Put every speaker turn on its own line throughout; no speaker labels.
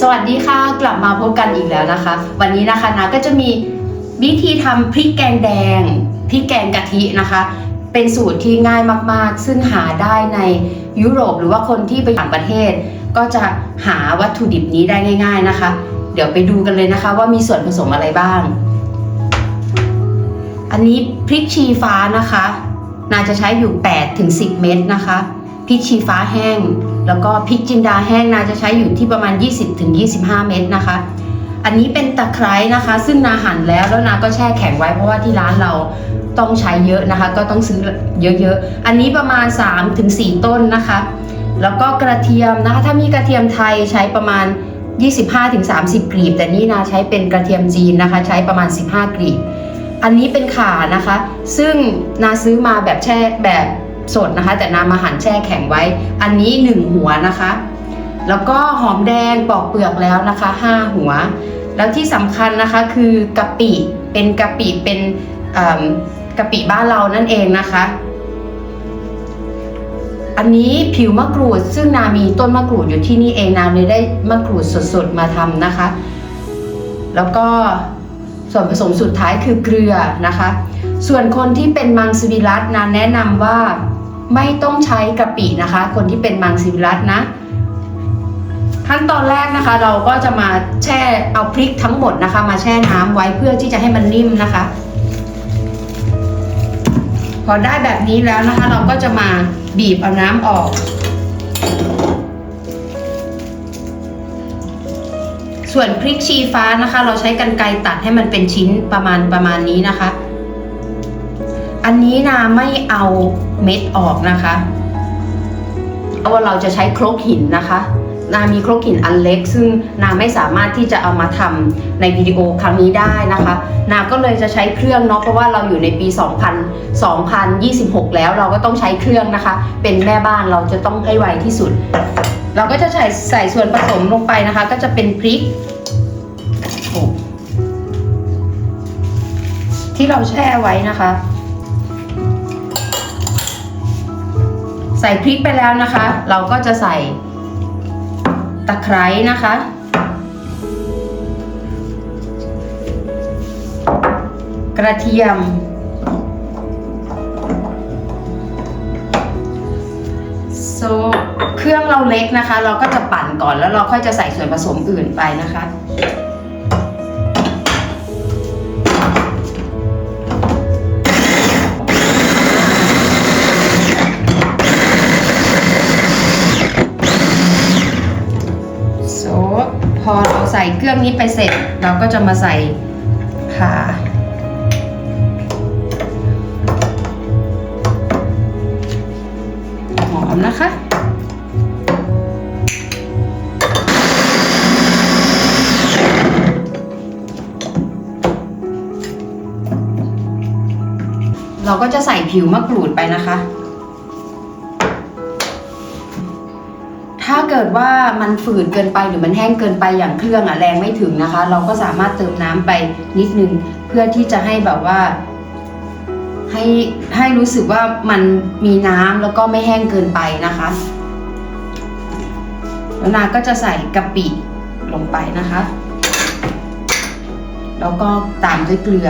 สวัสดีค่ะ กลับมาพบกันอีกแล้วนะคะ วันนี้นะคะนาก็จะมีวิธีทำพริกแกงแดงพริกแกงกะทินะคะ เป็นสูตรที่ง่ายมากๆ ซึ่งหาได้ในยุโรปหรือว่าคนที่ไปต่างประเทศ ก็จะหาวัตถุดิบนี้ได้ง่าย ๆนะคะ เดี๋ยวไปดูกันเลยนะคะ ว่ามีส่วนผสมอะไรบ้าง อันนี้พริกชีฟ้านะคะนาจะใช้อยู่8ถึง10 เม็ดนะคะ พริกชี้ฟ้าแห้ง แล้วก็พริกจินดาแห้งนาจะใช้อยู่ที่ประมาณ 20-25 เม็ดนะคะ อันนี้เป็นตะไคร้นะคะ ซึ่งนาหั่นแล้วแล้วนาก็แช่แข็งไว้เพราะว่าที่ร้านเราต้องใช้เยอะนะคะ ก็ต้องซื้อเยอะๆ อันนี้ประมาณ 3-4 ต้นนะคะ แล้วก็กระเทียมนะคะ ถ้ามีกระเทียมไทยใช้ประมาณ 25-30 กลีบ แต่นี่นาใช้เป็นกระเทียมจีนนะคะ ใช้ประมาณ 15 กลีบ อันนี้เป็นข่านะคะ ซึ่งนาซื้อมาแบบแช่แบบ สดนะคะ แต่นามาหั่นแช่แข็งไว้ อันนี้1หัวนะคะ แล้วก็หอมแดงปอกเปลือกแล้วนะคะ5หัว แล้วที่สำคัญนะคะคือกะปิเป็นกะปิเป็นกะปิบ้านเรานั่นเองนะคะ อันนี้ผิวมะกรูดซึ่งนามีต้นมะกรูดอยู่ที่นี่เองนาเลยได้มะกรูดสดๆมาทำนะคะ แล้วก็ส่วนผสมสุดท้ายคือเกลือนะคะ ส่วนคนที่เป็นมังสวิรัตนาแนะนำว่า ไม่ต้องใช้กะปินะคะ คนที่เป็นมังสวิรัตนะ ขั้นตอนแรกนะคะ เราก็จะมาแช่เอาพริกทั้งหมดนะคะ มาแช่น้ำไว้เพื่อที่จะให้มันนิ่มนะคะ พอได้แบบนี้แล้วนะคะ เราก็จะมาบีบเอาน้ำออก ส่วนพริกชี้ฟ้านะคะ เราใช้กันไกรตัดให้มันเป็นชิ้นประมาณประมาณนี้นะคะ อันนี้นาไม่เอาเม็ดออกนะคะเพราว่าเราจะใช้ครกหินนะคะนามีครกหินอันเล็ก ซึ่งนาไม่สามารถที่จะเอามาทำในวิดีโอครั้งนี้ได้นะคะ นาก็เลยจะใช้เครื่องเนาะเพราะว่าเราอยู่ในปี 2000 2026 แล้วเราก็ต้องใช้เครื่องนะคะ เป็นแม่บ้านเราจะต้องให้ไวที่สุด เราก็จะใส่ใส่ส่วนผสมลงไปนะคะ ก็จะเป็นพริกที่เราแช่ไว้นะคะ ใส่พริกไปแล้วนะคะ เราก็จะใส่ตะไคร้นะคะ กระเทียม โซเครื่องเราเล็กนะคะ เราก็จะปั่นก่อนแล้วเราค่อยจะใส่ส่วนผสมอื่นไปนะคะ รื่องนี้ไปเสร็จเราก็จะมาใส่ข่าหอมนะคะเราก็จะใส่ผิวมะกรูดไปนะคะ ถ้าเกิดว่ามันฝืดเกินไปหรือมันแห้งเกินไปอย่างเครื่องอะแรงไม่ถึงนะคะ เราก็สามารถเติมน้ำไปนิดนึง เพื่อที่จะให้แบบว่า ให้ให้รู้สึกว่ามันมีน้ำแล้วก็ไม่แห้งเกินไปนะคะแล้วนาก็จะใส่กะปิลงไปนะคะ แล้วก็ตามด้วยเกลือ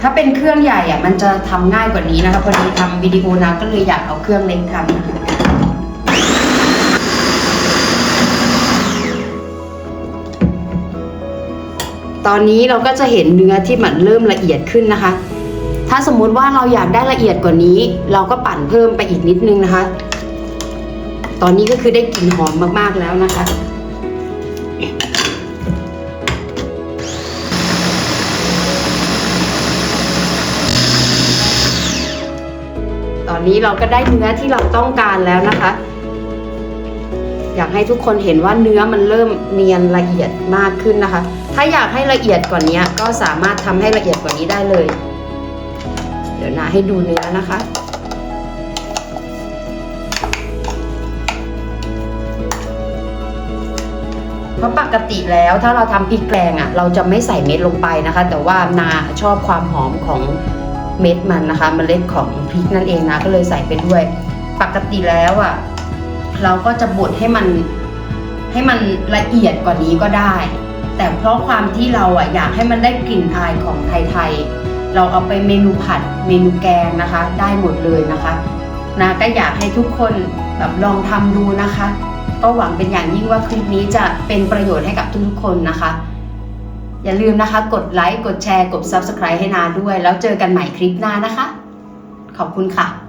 ถ้าเป็นเครื่องใหญ่อะมันจะทำง่ายกว่านี้นะคะพอดีทำวิดีโอนาก็เลยอยากเอาเครื่องเล็กทำนะคะ ตอนนี้เราก็จะเห็นเนื้อที่มันเริ่มละเอียดขึ้นนะคะ ถ้าสมมุติว่าเราอยากได้ละเอียดกว่านี้ เราก็ปั่นเพิ่มไปอีกนิดนึงนะคะ ตอนนี้ก็คือได้กลิ่นหอมมากๆแล้วนะคะตอนนี้เราก็ได้เนื้อที่เราต้องการแล้วนะคะ อยากให้ทุกคนเห็นว่าเนื้อมันเริ่มเนียนละเอียดมากขึ้นนะคะ ถ้าอยากให้ละเอียดกว่านี้ก็สามารถทำให้ละเอียดกว่านี้ได้เลย เดี๋ยวนาให้ดูเนื้อนะคะเพราะปกติแล้วถ้าเราทำพริกแกงอะ่ะ เราจะไม่ใส่เม็ดลงไปนะคะ แต่ว่านาชอบความหอมของเม็ดมันนะคะเมล็ดของพริกนั่นเองนะก็เลยใส่ไปด้วย ปกติแล้วอะ เราก็จะบดให้มันให้มันละเอียดกว่านี้ก็ได้ แต่เพราะความที่เราอะอยากให้มันได้กลิ่นอายของไทยๆ เราเอาไปเมนูผัดเมนูแกงนะคะ ได้หมดเลยนะคะนะก็อยากให้ทุกคนแบบลองทำดูนะคะ ก็หวังเป็นอย่างยิ่งว่าคลิปนี้จะเป็นประโยชน์ให้กับทุกๆคนนะคะ อย่าลืมนะคะ กดไลค์กดแชร์กด Subscribe ให้นาด้วย แล้วเจอกันใหม่คลิปหน้านะคะ ขอบคุณค่ะ